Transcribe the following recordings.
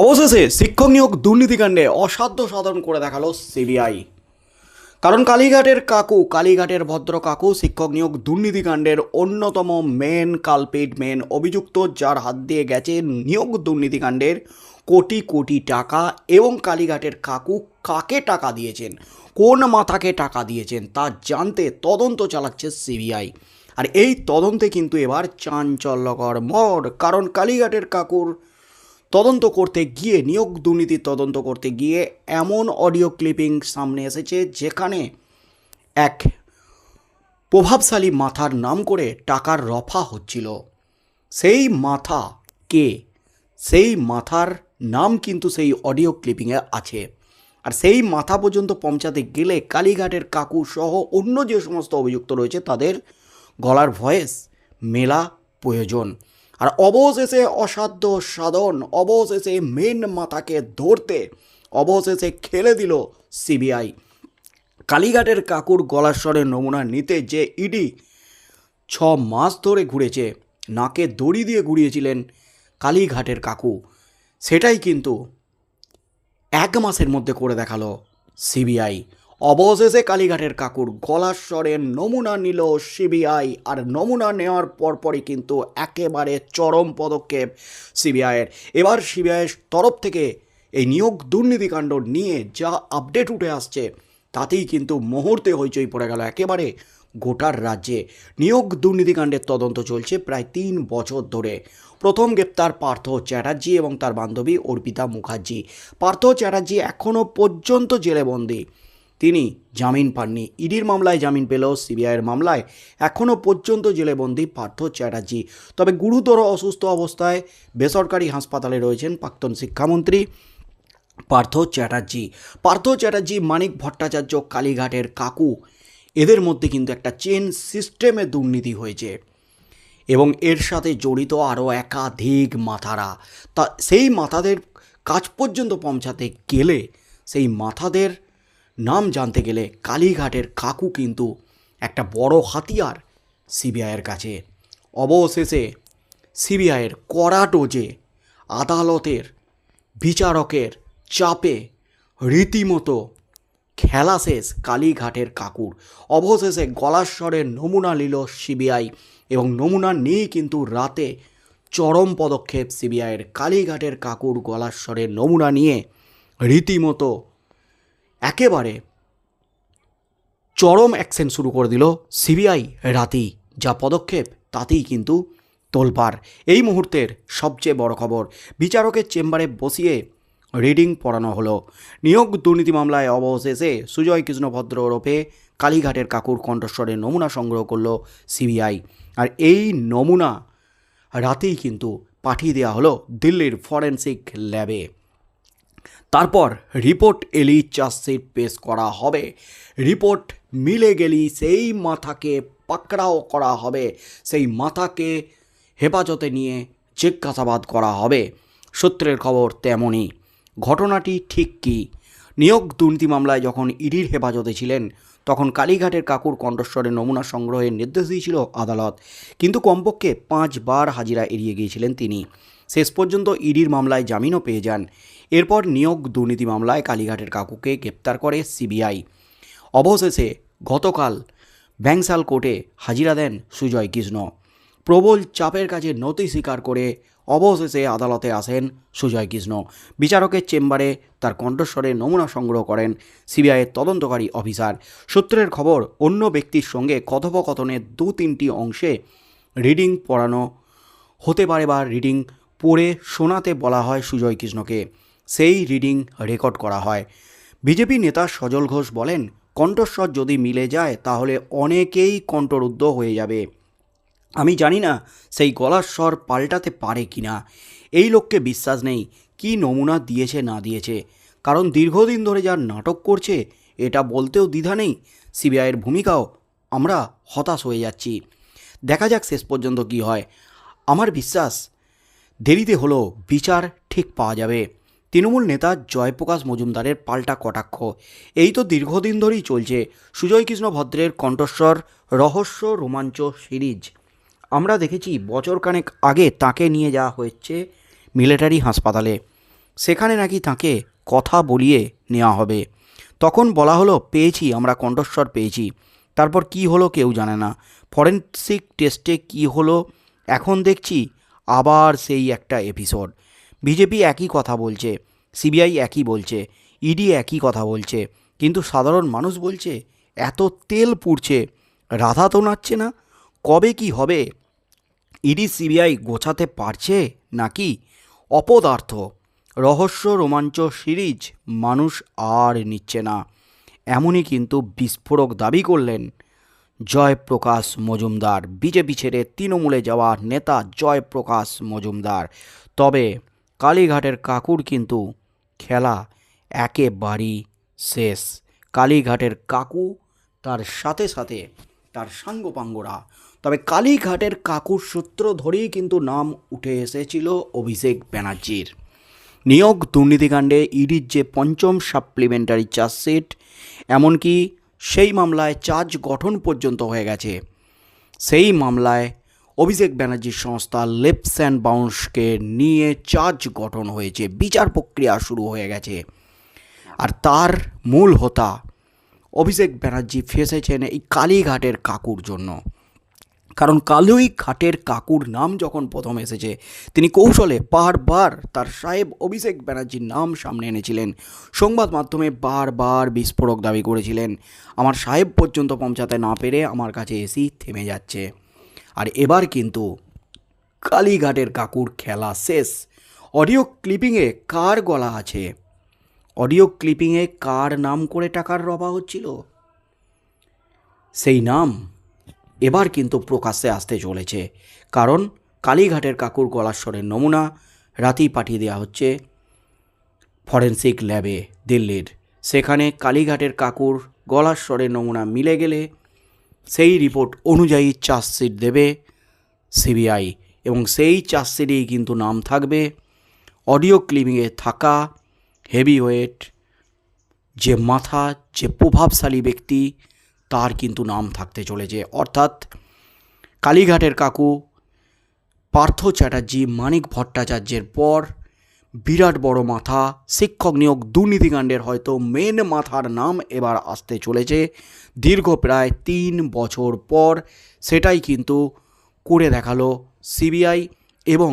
অবশেষে শিক্ষক নিয়োগ দুর্নীতিকাণ্ডে অসাধ্য সাধন করে দেখাল সিবিআই। কারণ কালীঘাটের কাকু, কালীঘাটের ভদ্র কাকু শিক্ষক নিয়োগ দুর্নীতিকাণ্ডের অন্যতম মেন কালপিট মেন অভিযুক্ত, যার হাত দিয়ে গেছে নিয়োগ দুর্নীতিকাণ্ডের কোটি কোটি টাকা এবং কালীঘাটের কাকু কাকে টাকা দিয়েছেন, কোন মাথাকে টাকা দিয়েছেন তা জানতে তদন্ত চালাচ্ছে সিবিআই। আর এই তদন্তে কিন্তু এবার চাঞ্চল্যকর মোড়, কারণ কালীঘাটের কাকুর তদন্ত করতে গিয়ে, নিয়োগ দুর্নীতির তদন্ত করতে গিয়ে এমন অডিও ক্লিপিং সামনে এসেছে যেখানে এক প্রভাবশালী মাথার নাম করে টাকার রফা হচ্ছিল। সেই মাথা কে? সেই মাথার নাম কিন্তু সেই অডিও ক্লিপিংয়ে আছে। আর সেই মাথা পর্যন্ত পৌঁছাতে গেলে কালীঘাটের কাকু সহ অন্য যে সমস্ত অভিযুক্ত রয়েছে, তাদের গলার ভয়েস, মেলা প্রয়োজন। আর অবশেষে অসাধ্য সাধন, অবশেষে মেন মাথাকে ধরতে, অবশেষে খেলে দিল সিবিআই। কালীঘাটের কাকুর গলার স্বরের নমুনা নিতে যে ইডি ছ মাস ধরে ঘুরেছে, নাকে দড়ি দিয়ে ঘুরিয়েছিলেন কালীঘাটের কাকু। সেটাই কিন্তু এক মাসের মধ্যে করে দেখাল সিবিআই। অবশেষে কালীঘাটের কাকুর গলার স্বরের নমুনা নিল সিবিআই, আর নমুনা নেওয়ার পরপরই কিন্তু একেবারে চরম পদক্ষেপ সিবিআইয়ের। এবার সিবিআইয়ের তরফ থেকে এই নিয়োগ দুর্নীতিকাণ্ড নিয়ে যা আপডেট উঠে আসছে, তাতেই কিন্তু মুহূর্তে হইচই পড়ে গেল একেবারে গোটার রাজ্যে। নিয়োগ দুর্নীতিকাণ্ডের তদন্ত চলছে প্রায় তিন বছর ধরে। প্রথম গ্রেপ্তার পার্থ চ্যাটার্জি এবং তার বান্ধবী অর্পিতা মুখার্জি। পার্থ চ্যাটার্জি এখনও পর্যন্ত জেলে বন্দী তিনি জামিন পাননি। ইডির মামলায় জামিন পেলেও সিবিআইয়ের মামলায়। এখনও পর্যন্ত জেলে বন্দী পার্থ চ্যাটার্জি। তবে গুরুতর অসুস্থ অবস্থায় বেসরকারি হাসপাতালে রয়েছেন প্রাক্তন শিক্ষামন্ত্রী পার্থ চ্যাটার্জি। পার্থ চ্যাটার্জি, মানিক ভট্টাচার্য, কালীঘাটের কাকু। এদের মধ্যে কিন্তু একটা চেন সিস্টেমে দুর্নীতি হয়েছে। এবং এর সাথে জড়িত আরও একাধিক মাথারা। তা সেই মাথাদের কাজ পর্যন্ত পৌঁছাতে গেলে সেই মাথাদের নাম জানতে গেলে কালীঘাটের কাকু কিন্তু একটা বড় হাতিয়ার সিবিআইয়ের কাছে। অবশেষে সিবিআইয়ের কড়া ডোজে আদালতের বিচারকের চাপে রীতিমতো খেলা শেষ কালীঘাটের কাকুর। অবশেষে গলাস্বরের নমুনা নিল সিবিআই এবং নমুনা নিয়েই কিন্তু রাতে চরম পদক্ষেপ সিবিআইয়ের কালীঘাটের কাকুর গলাস্বরের নমুনা নিয়ে রীতিমতো একেবারে চরম অ্যাকশন শুরু করে দিল সিবিআই রাতেই যা পদক্ষেপ তাতেই কিন্তু তোলপাড়। এই মুহূর্তের সবচেয়ে বড় খবর, বিচারকের চেম্বারে বসিয়ে রিডিং পড়ানো হলো। নিয়োগ দুর্নীতি মামলায় অবশেষে সুজয় কৃষ্ণ ভদ্র ওরফে কালীঘাটের কাকুর কণ্ঠস্বরের নমুনা সংগ্রহ করল সিবিআই। আর এই নমুনা রাতেই কিন্তু পাঠিয়ে দেওয়া হলো দিল্লির ফরেন্সিক ল্যাবে। তারপর রিপোর্ট এলি চার্জশিট পেশ করা হবে। রিপোর্ট মিলে গেলেই সেই মাথাকে পাকড়াও করা হবে। সেই মাথাকে হেফাজতে নিয়ে জিজ্ঞাসাবাদ করা হবে। সূত্রের খবর তেমনই। ঘটনাটি ঠিক কী? নিয়োগ দুর্নীতি মামলায় যখন ইডির হেফাজতে ছিলেন, তখন কালীঘাটের কাকুর কণ্ঠস্বরের নমুনা সংগ্রহের নির্দেশ দিয়েছিল আদালত। কিন্তু কমপক্ষে পাঁচবার হাজিরা এড়িয়ে গিয়েছিলেন তিনি। শেষ পর্যন্ত ইডির মামলায় জামিনও পেয়ে যান। এরপর নিয়োগ দুর্নীতি মামলায় কালীঘাটের কাকুকে গ্রেপ্তার করে সিবিআই। অবশেষে গতকাল ব্যাংসাল কোর্টে হাজিরা দেন সুজয় কৃষ্ণ। প্রবল চাপের কাছে নথি স্বীকার করে অবশেষে আদালতে আসেন সুজয় কৃষ্ণ। বিচারকের চেম্বারে তার কণ্ঠস্বরে নমুনা সংগ্রহ করেন সিবিআইয়ের তদন্তকারী অফিসার। সূত্রের খবর, অন্য ব্যক্তির সঙ্গে কথোপকথনের দু তিনটি অংশে রিডিং পড়ানো হতে পারে বা রিডিং পড়ে শোনাতে বলা হয় সুজয় কৃষ্ণকে। সেই রিডিং রেকর্ড করা হয়। বিজেপি নেতা সজল ঘোষ বলেন, কণ্ঠস্বর যদি মিলে যায়, তাহলে অনেকেই কণ্ঠরুদ্ধ হয়ে যাবে। আমি জানি না সেই গলার স্বর পাল্টাতে পারে কি না। এই লোককে বিশ্বাস নেই, কি নমুনা দিয়েছে না দিয়েছে। কারণ দীর্ঘদিন ধরে যার নাটক করছে, এটা বলতেও দ্বিধা নেই। সিবিআইয়ের ভূমিকাও আমরা হতাশ হয়ে যাচ্ছি। দেখা যাক শেষ পর্যন্ত কি হয়। আমার বিশ্বাস দেরিতে হলো বিচার ঠিক পাওয়া যাবে। তৃণমূল নেতা জয়প্রকাশ মজুমদারের পাল্টা কটাক্ষ। এই তো দীর্ঘদিন ধরেই চলছে সুজয় কৃষ্ণ ভদ্রের কণ্ঠস্বর, রহস্য রোমাঞ্চ সিরিজ। আমরা দেখেছি বছরখানেক আগে তাকে নিয়ে যাওয়া হয়েছে মিলিটারি হাসপাতালে। সেখানে নাকি তাকে কথা বলিয়ে নেওয়া হবে। তখন বলা হলো, পেয়েছি, আমরা কণ্ঠস্বর পেয়েছি। তারপর কি হলো কেউ জানে না। ফরেন্সিক টেস্টে কি হলো? এখন দেখছি আবার সেই একটা এপিসোড বিজেপি একই কথা বলছে সিবিআই একই বলছে ইডি একই কথা বলছে, কিন্তু সাধারণ মানুষ বলছে, এত তেল পুড়ছে, রাধা তো নাচছে না, কবে কি হবে? ইডি সিবিআই গোছাতে পারছে নাকি? অপদার্থ, রহস্য রোমাঞ্চ সিরিজ, মানুষ আর নিচ্ছে না। এমনই কিন্তু বিস্ফোরক দাবি করলেন জয়প্রকাশ মজুমদার। বিজেপি ছেড়ে তৃণমূলে যাওয়া নেতা জয়প্রকাশ মজুমদার। তবে কালীঘাটের কাকুর কিন্তু খেলা একেবারেই শেষ। কালীঘাটের কাকু তার সাথে সাথে তার সাঙ্গপাঙ্গরা। তবে কালীঘাটের কাকুর সূত্র ধরেই কিন্তু নাম উঠে এসেছিল অভিষেক ব্যানার্জির। নিয়োগ দুর্নীতিকাণ্ডে ইডির যে পঞ্চম সাপ্লিমেন্টারি চার্জশিট, এমনকি সেই মামলায় চার্জ গঠন পর্যন্ত হয়ে গেছে। সেই মামলায় অভিষেক ব্যানার্জির সংস্থা লেপস অ্যান্ড বাউন্সকে নিয়ে চার্জ গঠন হয়েছে। বিচার প্রক্রিয়া শুরু হয়ে গেছে। আর তার মূল হোতা অভিষেক ব্যানার্জি ফেঁসেছেন এই কালীঘাটের কাকুর জন্য। কারণ কালুই ঘাটের কাকুর নাম যখন প্রথম এসেছে, তিনি কৌশলে বারবার তার সাহেব অভিষেক ব্যানার্জির নাম সামনে এনেছিলেন। সংবাদ মাধ্যমে বারবার বিস্ফোরক দাবি করেছিলেন। আমার সাহেব পর্যন্ত পৌঁছাতে না পেরে আমার কাছে এসেই থেমে যাচ্ছে। আর এবার কিন্তু কালীঘাটের কাকুর খেলা শেষ। অডিও ক্লিপিংয়ে কার গলা আছে? অডিও ক্লিপিংয়ে কার নাম করে টাকার রবা হচ্ছিল? সেই নাম এবার কিন্তু প্রকাশ্যে আসতে চলেছে। কারণ কালীঘাটের কাকুর গলাস্বরের নমুনা রাতেই পাঠিয়ে দেওয়া হচ্ছে ফরেন্সিক ল্যাবে দিল্লির। সেখানে কালীঘাটের কাকুর গলাস্বরের নমুনা মিলে গেলে সেই রিপোর্ট অনুযায়ী চার্জশিট দেবে সিবিআই এবং সেই চার্জশিটেই কিন্তু নাম থাকবে অডিও ক্লিপিংয়ে থাকা হেভিওয়েট যে মাথা, যে প্রভাবশালী ব্যক্তি তার কিন্তু নাম থাকতে চলেছে। অর্থাৎ কালীঘাটের কাকু পার্থ চ্যাটার্জি, মানিক ভট্টাচার্যের পর বিরাট বড় মাথা, শিক্ষক নিয়োগ দুর্নীতিকাণ্ডের হয়তো মেন মাথার নাম এবার আসতে চলেছে। দীর্ঘ প্রায় তিন বছর পর সেটাই কিন্তু করে দেখাল সিবিআই এবং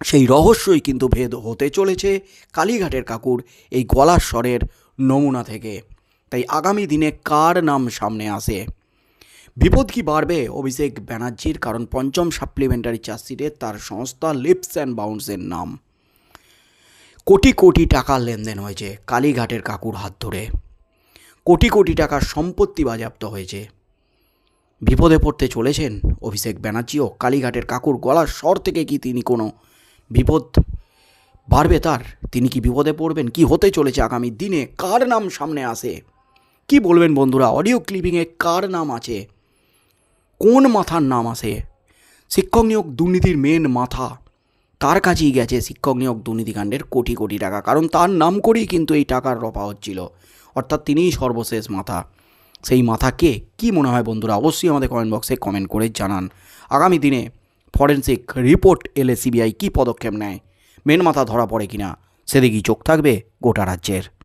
সেই রহস্যই কিন্তু ভেদ হতে চলেছে কালীঘাটের কাকুর এই গলার স্বরের নমুনা থেকে। তাই আগামী দিনে কার নাম সামনে আসে? বিপদ কি বাড়বে? অভিষেক ব্যানার্জির, কারণ পঞ্চম সাপ্লিমেন্টারি চার্জশিটে তার সংস্থা লিপস অ্যান্ড বাউন্সের নাম। কোটি কোটি টাকার লেনদেন হয়েছে কালীঘাটের কাকুর হাত ধরে। কোটি কোটি টাকার সম্পত্তি বাজেয়াপ্ত হয়েছে। বিপদে পড়তে চলেছেন অভিষেক ব্যানার্জিও। কালীঘাটের কাকুর গলার স্বর থেকে কি তিনি কোনো বিপদ বাড়বে তার? তিনি কি বিপদে পড়বেন? কি হতে চলেছে আগামী দিনে? কার নাম সামনে আসে? কি বলবেন বন্ধুরা? অডিও ক্লিপিংয়ে কার নাম আছে? কোন মাথার নাম আসে শিক্ষক নিয়োগ দুর্নীতির মেন মাথা। তার কাছেই গেছে শিক্ষক নিয়োগ দুর্নীতিকাণ্ডের কোটি কোটি টাকা। কারণ তার নাম করেই কিন্তু এই টাকার রফা হচ্ছিল। অর্থাৎ তিনিই সর্বশেষ মাথা। সেই মাথাকে কি? মনে হয় বন্ধুরা? অবশ্যই আমাদের কমেন্ট বক্সে কমেন্ট করে জানান। আগামী দিনে ফরেন্সিক রিপোর্ট এলে সিবিআই কী পদক্ষেপ নেয়? মেন মাথা ধরা পড়ে কিনা? সেদিকেই চোখ থাকবে গোটা রাজ্যের।